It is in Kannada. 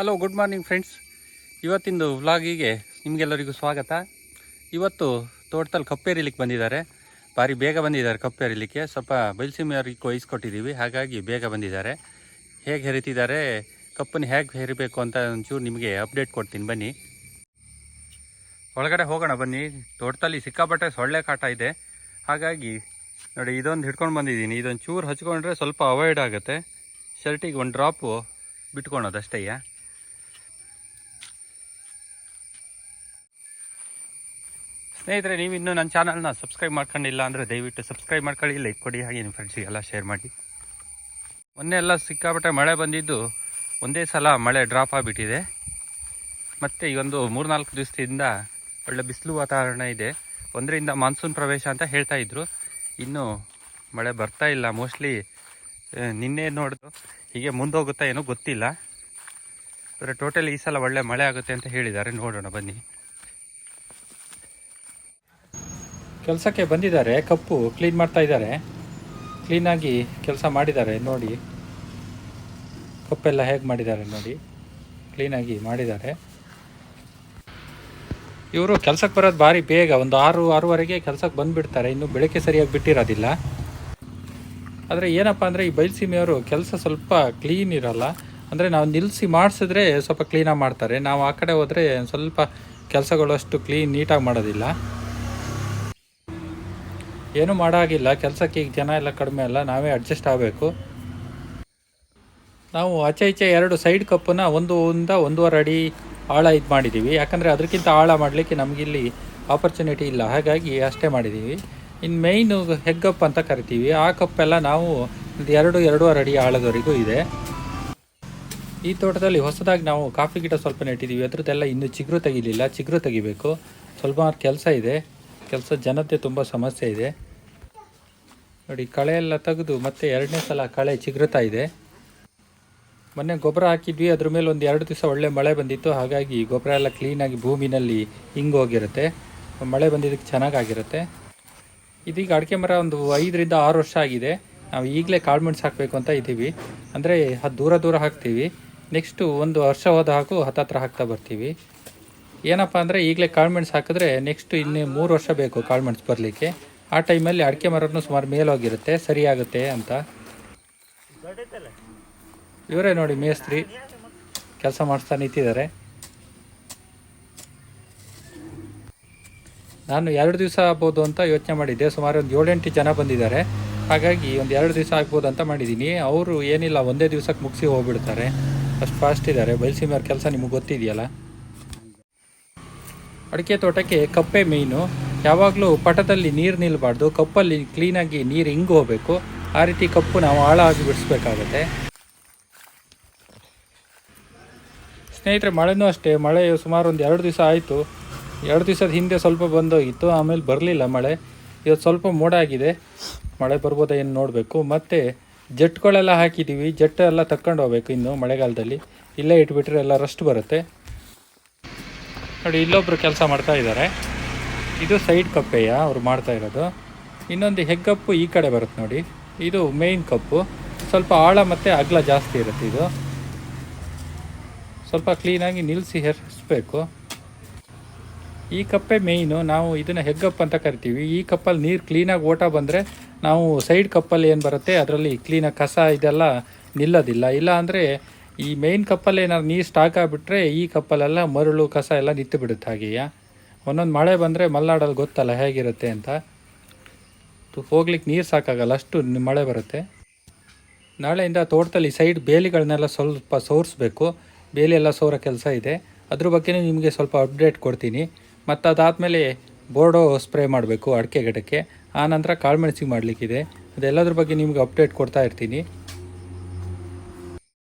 ಹಲೋ ಗುಡ್ ಮಾರ್ನಿಂಗ್ ಫ್ರೆಂಡ್ಸ್ ಇವತ್ತಿಂದು ವ್ಲಾಗಿಗೆ ನಿಮಗೆಲ್ಲರಿಗೂ ಸ್ವಾಗತ. ಇವತ್ತು ತೋಟದಲ್ಲಿ ಕಪ್ಪೇರಿಲಿಕ್ಕೆ ಬಂದಿದ್ದಾರೆ. ಭಾರಿ ಬೇಗ ಬಂದಿದ್ದಾರೆ ಕಪ್ಪೇರಿಲಿಕ್ಕೆ ಸ್ವಲ್ಪ ಬಯಲುಸೀಮೆಯವರಿಗೆ ಕೊಯ್ಸ್ಕೊಟ್ಟಿದ್ದೀವಿ. ಹಾಗಾಗಿ ಬೇಗ ಬಂದಿದ್ದಾರೆ. ಹೇಗೆ ಹೆರಿತಿದ್ದಾರೆ, ಕಪ್ಪನ್ನು ಹೇಗೆ ಹೆರಿಬೇಕು ಅಂತ ಒಂಚೂರು ನಿಮಗೆ ಅಪ್ಡೇಟ್ ಕೊಡ್ತೀನಿ. ಬನ್ನಿ. ಒಳಗಡೆ ಹೋಗೋಣ, ಬನ್ನಿ. ತೋಟದಲ್ಲಿ ಸಿಕ್ಕಾಪಟ್ಟೆ ಸೊಳ್ಳೆ ಕಾಟ ಇದೆ. ಹಾಗಾಗಿ ನೋಡಿ, ಇದೊಂದು ಹಿಡ್ಕೊಂಡು ಬಂದಿದ್ದೀನಿ. ಇದೊಂದು ಚೂರು ಹಚ್ಕೊಂಡ್ರೆ ಸ್ವಲ್ಪ ಅವಾಯ್ಡ್ ಆಗುತ್ತೆ. ಶರ್ಟಿಗೆ ಒಂದು ಡ್ರಾಪು ಬಿಟ್ಕೊಳೋದು ಬಿಟ್ಕೊಳೋದಷ್ಟೇಯ ಸ್ನೇಹಿತರೆ, ನೀವು ಇನ್ನೂ ನನ್ನ ಚಾನಲ್ನ ಸಬ್ಸ್ಕ್ರೈಬ್ ಮಾಡ್ಕೊಂಡಿಲ್ಲ ಅಂದರೆ ದಯವಿಟ್ಟು ಸಬ್ಸ್ಕ್ರೈಬ್ ಮಾಡ್ಕೊಳ್ಳಿ ಲೈಕ್ ಕೊಡಿ, ಹಾಗೆ ನಿಮ್ಮ ಫ್ರೆಂಡ್ಸಿಗೆಲ್ಲ ಶೇರ್ ಮಾಡಿ. ಮೊನ್ನೆ ಎಲ್ಲ ಸಿಕ್ಕಾಪಟ್ಟೆ ಮಳೆ ಬಂದಿದ್ದು, ಒಂದೇ ಸಲ ಮಳೆ ಡ್ರಾಪ್ ಆಗಿಬಿಟ್ಟಿದೆ. ಮತ್ತು ಈ ಒಂದು ಮೂರ್ನಾಲ್ಕು ದಿವಸದಿಂದ ಒಳ್ಳೆ ಬಿಸಿಲು ವಾತಾವರಣ ಇದೆ. ಒಂದರಿಂದ ಮಾನ್ಸೂನ್ ಪ್ರವೇಶ ಅಂತ ಹೇಳ್ತಾ ಇದ್ರು. ಇನ್ನು ಮಳೆ ಬರ್ತಾ ಇಲ್ಲ ಮೋಸ್ಟ್ಲಿ ನಿನ್ನೆ ನೋಡಿದ್ರು ಹೀಗೆ ಮುಂದೋಗುತ್ತಾ ಏನೋ ಗೊತ್ತಿಲ್ಲ. ಆದರೆ ಟೋಟಲ್ ಈ ಸಲ ಒಳ್ಳೆ ಮಳೆ ಆಗುತ್ತೆ ಅಂತ ಹೇಳಿದ್ದಾರೆ. ನೋಡೋಣ ಬನ್ನಿ. ಕೆಲಸಕ್ಕೆ ಬಂದಿದ್ದಾರೆ, ಕಪ್ಪು ಕ್ಲೀನ್ ಮಾಡ್ತಾ ಇದ್ದಾರೆ. ಕ್ಲೀನಾಗಿ ಕೆಲಸ ಮಾಡಿದ್ದಾರೆ, ನೋಡಿ. ಕಪ್ಪೆಲ್ಲ ಹೇಗೆ ಮಾಡಿದ್ದಾರೆ ನೋಡಿ. ಕ್ಲೀನಾಗಿ ಮಾಡಿದ್ದಾರೆ. ಇವರು ಕೆಲಸಕ್ಕೆ ಬರೋದು ಭಾರಿ ಬೇಗ, ಒಂದು ಆರು, ಆರೂವರೆಗೆ ಕೆಲಸಕ್ಕೆ ಬಂದುಬಿಡ್ತಾರೆ. ಇನ್ನು ಬೆಳಗ್ಗೆ ಸರಿಯಾಗಿ ಬಿಟ್ಟಿರೋದಿಲ್ಲ. ಆದರೆ ಏನಪ್ಪ ಅಂದರೆ ಈ ಬಯಲುಸೀಮೆಯವರು ಕೆಲಸ ಸ್ವಲ್ಪ ಕ್ಲೀನ್ ಇರಲ್ಲ. ಅಂದರೆ ನಾವು ನಿಲ್ಲಿಸಿ ಮಾಡಿಸಿದ್ರೆ ಸ್ವಲ್ಪ ಕ್ಲೀನಾಗಿ ಮಾಡ್ತಾರೆ. ನಾವು ಆ ಕಡೆ ಹೋದರೆ ಸ್ವಲ್ಪ ಕೆಲಸಗಳು ಅಷ್ಟು ಕ್ಲೀನ್ ನೀಟಾಗಿ ಮಾಡೋದಿಲ್ಲ. ಏನೂ ಮಾಡೋಕ್ಕಿಲ್ಲ ಕೆಲಸಕ್ಕೆ ಈಗ ಜನ ಎಲ್ಲ ಕಡಿಮೆ ಅಲ್ಲ, ನಾವೇ ಅಡ್ಜಸ್ಟ್ ಆಗಬೇಕು. ನಾವು ಆಚೆ ಈಚೆ ಎರಡು ಸೈಡ್ ಕಪ್ಪನ್ನು ಒಂದು ಇಂದ ಒಂದೂವರೆ ಅಡಿ ಆಳ ಇದು ಮಾಡಿದ್ದೀವಿ ಯಾಕಂದರೆ ಅದಕ್ಕಿಂತ ಆಳ ಮಾಡಲಿಕ್ಕೆ ನಮಗಿಲ್ಲಿ ಆಪರ್ಚುನಿಟಿ ಇಲ್ಲ. ಹಾಗಾಗಿ ಅಷ್ಟೇ ಮಾಡಿದ್ದೀವಿ ಇನ್ನು ಮೇಯ್ನು ಹೆಗ್ಗಪ್ ಅಂತ ಕರಿತೀವಿ. ಆ ಕಪ್ಪೆಲ್ಲ ನಾವು ಒಂದು ಎರಡು, ಎರಡೂವರೆ ಅಡಿ ಆಳದವರೆಗೂ ಇದೆ. ಈ ತೋಟದಲ್ಲಿ ಹೊಸದಾಗಿ ನಾವು ಕಾಫಿ ಗಿಡ ಸ್ವಲ್ಪ ನೆಟ್ಟಿದ್ದೀವಿ ಅದರದ್ದೆಲ್ಲ ಇನ್ನೂ ಚಿಗುರು ತೆಗಿಲಿಲ್ಲ. ಚಿಗುರು ತೆಗಿಬೇಕು. ಸ್ವಲ್ಪ ಕೆಲಸ ಇದೆ. ಕೆಲಸ ಜನತೆ ತುಂಬ ಸಮಸ್ಯೆ ಇದೆ. ನೋಡಿ, ಕಳೆ ಎಲ್ಲ ತೆಗೆದು ಮತ್ತೆ ಎರಡನೇ ಸಲ ಕಳೆ ಚಿಗ್ರತಾ ಇದೆ. ಮೊನ್ನೆ ಗೊಬ್ಬರ ಹಾಕಿದ್ವಿ, ಅದ್ರ ಮೇಲೆ ಒಂದು ಎರಡು ದಿವಸ ಒಳ್ಳೆ ಮಳೆ ಬಂದಿತ್ತು. ಹಾಗಾಗಿ ಗೊಬ್ಬರ ಎಲ್ಲ ಕ್ಲೀನಾಗಿ ಭೂಮಿನಲ್ಲಿ ಹಿಂಗೋಗಿರುತ್ತೆ ಮಳೆ ಬಂದಿದ್ದಕ್ಕೆ ಚೆನ್ನಾಗಾಗಿರುತ್ತೆ. ಇದೀಗ ಅಡಿಕೆ ಮರ ಒಂದು ಐದರಿಂದ ಆರು ವರ್ಷ ಆಗಿದೆ. ನಾವು ಈಗಲೇ ಕಾಳುಮೆಣಸು ಹಾಕಬೇಕು ಅಂತ ಇದ್ದೀವಿ. ಅಂದರೆ ಅದು ದೂರ ದೂರ ಹಾಕ್ತೀವಿ. ನೆಕ್ಸ್ಟು ಒಂದು ವರ್ಷ ಹೋದ ಹಾಕು ಹತ್ತತ್ರ ಹಾಕ್ತಾ ಬರ್ತೀವಿ. ಏನಪ್ಪ ಅಂದರೆ ಈಗಲೇ ಕಾಳ್ಮೆಣ್ಸು ಹಾಕಿದ್ರೆ ನೆಕ್ಸ್ಟ್ ಇನ್ನೇ ಮೂರು ವರ್ಷ ಬೇಕು ಕಾಳ್ಮೆಣ್ಸು ಬರಲಿಕ್ಕೆ. ಆ ಟೈಮಲ್ಲಿ ಅಡಿಕೆ ಮರನೂ ಸುಮಾರು ಮೇಲೋಗಿರುತ್ತೆ, ಸರಿಯಾಗುತ್ತೆ ಅಂತ. ಇವರೇ ನೋಡಿ ಮೇಸ್ತ್ರಿ ಕೆಲಸ ಮಾಡಿಸ್ತಾ ನಿಂತಿದ್ದಾರೆ. ನಾನು ಎರಡು ದಿವಸ ಆಗ್ಬೋದು ಅಂತ ಯೋಚನೆ ಮಾಡಿದ್ದೆ, ಸುಮಾರು ಒಂದು ಏಳೆಂಟು ಜನ ಬಂದಿದ್ದಾರೆ. ಹಾಗಾಗಿ ಒಂದು ಎರಡು ದಿವಸ ಆಗ್ಬೋದು ಅಂತ ಮಾಡಿದ್ದೀನಿ. ಅವರು ಏನಿಲ್ಲ, ಒಂದೇ ದಿವಸಕ್ಕೆ ಮುಗಿಸಿ ಹೋಗ್ಬಿಡ್ತಾರೆ. ಅಷ್ಟು ಫಾಸ್ಟ್ ಇದ್ದಾರೆ. ಬಯಲುಸೀಮೆಯವ್ರ ಕೆಲಸ ನಿಮಗೆ ಗೊತ್ತಿದೆಯಲ್ಲ? ಅಡಿಕೆ ತೋಟಕ್ಕೆ ಕಪ್ಪೆ ಮೀನು. ಯಾವಾಗಲೂ ಪಟದಲ್ಲಿ ನೀರು ನಿಲ್ಲಬಾರ್ದು ಕಪ್ಪಲ್ಲಿ ಕ್ಲೀನಾಗಿ ನೀರು ಹಿಂಗೆ ಹೋಗಬೇಕು. ಆ ರೀತಿ ಕಪ್ಪು ನಾವು ಆಳಾಗಿ ಬಿಡಿಸ್ಬೇಕಾಗತ್ತೆ. ಸ್ನೇಹಿತರೆ, ಮಳೆನೂ ಅಷ್ಟೇ. ಮಳೆ ಸುಮಾರು ಒಂದು ಎರಡು ದಿವಸ ಆಯಿತು. ಎರಡು ದಿವಸದ ಹಿಂದೆ ಸ್ವಲ್ಪ ಬಂದೋಗಿತ್ತು. ಆಮೇಲೆ ಬರಲಿಲ್ಲ ಮಳೆ. ಇವತ್ತು ಸ್ವಲ್ಪ ಮೋಡ ಆಗಿದೆ. ಮಳೆ ಬರ್ಬೋದಾ ಏನು ನೋಡಬೇಕು. ಮತ್ತು ಜಟ್ಗಳೆಲ್ಲ ಹಾಕಿದ್ದೀವಿ ಜಟ್ ಎಲ್ಲ ತಕ್ಕೊಂಡು ಹೋಗ್ಬೇಕು ಇನ್ನು ಮಳೆಗಾಲದಲ್ಲಿ. ಇಲ್ಲೇ ಇಟ್ಬಿಟ್ರೆ ಎಲ್ಲ ರಸ್ಟ್ ಬರುತ್ತೆ. ನೋಡಿ, ಇಲ್ಲೊಬ್ರು ಕೆಲಸ ಮಾಡ್ತಾ ಇದ್ದಾರೆ ಇದು ಸೈಡ್ ಕಪ್ಪೆಯ? ಅವ್ರು ಮಾಡ್ತಾ ಇರೋದು. ಇನ್ನೊಂದು ಹೆಗ್ಗಪ್ಪು ಈ ಕಡೆ ಬರುತ್ತೆ ನೋಡಿ. ಇದು ಮೇಯ್ನ್ ಕಪ್ಪು. ಸ್ವಲ್ಪ ಆಳ ಮತ್ತು ಅಗಲ ಜಾಸ್ತಿ ಇರುತ್ತೆ ಇದು. ಸ್ವಲ್ಪ ಕ್ಲೀನಾಗಿ ನಿಲ್ಲಿಸಿ ಹೆರಿಸ್ಬೇಕು. ಈ ಕಪ್ಪೆ ಮೇಯ್ನು ನಾವು ಇದನ್ನು ಹೆಗ್ಗಪ್ ಅಂತ ಕರಿತೀವಿ. ಈ ಕಪ್ಪಲ್ಲಿ ನೀರು ಕ್ಲೀನಾಗಿ ಓಟ ಬಂದರೆ ನಾವು ಸೈಡ್ ಕಪ್ಪಲ್ಲಿ ಏನು ಬರುತ್ತೆ, ಅದರಲ್ಲಿ ಕ್ಲೀನಾಗಿ ಕಸ ಇದೆಲ್ಲ ನಿಲ್ಲೋದಿಲ್ಲ. ಇಲ್ಲ ಅಂದರೆ ಈ ಮೇಯ್ನ್ ಕಪ್ಪಲ್ಲಿ ಏನಾದ್ರು ನೀರು ಸ್ಟಾಕ್ ಆಗಿಬಿಟ್ರೆ ಈ ಕಪ್ಪಲೆಲ್ಲ ಮರಳು, ಕಸ ಎಲ್ಲ ನಿಂತು ಬಿಡುತ್ತೆ ಹಾಗೆಯಾ. ಒಂದೊಂದು ಮಳೆ ಬಂದರೆ ಮಲೆನಾಡಲ್ಲಿ ಗೊತ್ತಲ್ಲ ಹೇಗಿರುತ್ತೆ ಅಂತ. ಹೋಗ್ಲಿಕ್ಕೆ ನೀರು ಸಾಕಾಗಲ್ಲ, ಅಷ್ಟು ಮಳೆ ಬರುತ್ತೆ. ನಾಳೆಯಿಂದ ತೋಟದಲ್ಲಿ ಸೈಡ್ ಬೇಲಿಗಳನ್ನೆಲ್ಲ ಸ್ವಲ್ಪ ಸೋರಿಸ್ಬೇಕು. ಬೇಲಿ ಎಲ್ಲ ಸೋರೋ ಕೆಲಸ ಇದೆ. ಅದ್ರ ಬಗ್ಗೆನೂ ನಿಮಗೆ ಸ್ವಲ್ಪ ಅಪ್ಡೇಟ್ ಕೊಡ್ತೀನಿ. ಮತ್ತು ಅದಾದಮೇಲೆ ಬೋರ್ಡೋ ಸ್ಪ್ರೇ ಮಾಡಬೇಕು ಅಡಿಕೆ ಗಿಡಕ್ಕೆ. ಆನಂತರ ಕಾಳುಮೆಣಸಿಗೆ ಮಾಡಲಿಕ್ಕಿದೆ. ಅದೆಲ್ಲದ್ರ ಬಗ್ಗೆ ನಿಮಗೆ ಅಪ್ಡೇಟ್ ಕೊಡ್ತಾ ಇರ್ತೀನಿ.